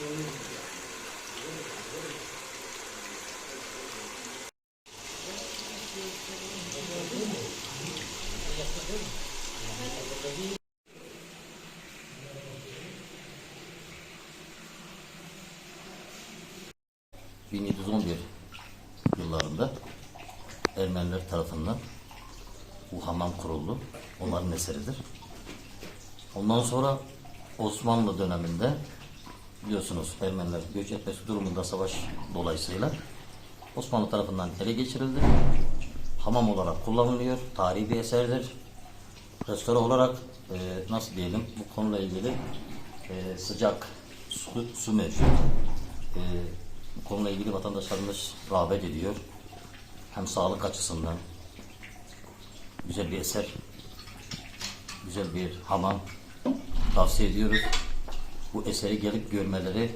...1711 yıllarında Ermeniler tarafından bu hamam kuruldu. Onların eseridir. Ondan sonra Osmanlı döneminde biliyorsunuz Ermeniler göç etmesi durumunda savaş dolayısıyla Osmanlı tarafından ele geçirildi. Hamam olarak kullanılıyor. Tarihi bir eserdir. Restore olarak e, nasıl diyelim bu konuyla ilgili e, sıcak su, su mevcut. E, bu konuyla ilgili vatandaşlarımız rağbet ediyor. Hem sağlık açısından güzel bir eser, güzel bir hamam tavsiye ediyoruz. Bu eseri gelip görmeleri,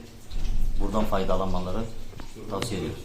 buradan faydalanmaları tavsiye ediyoruz.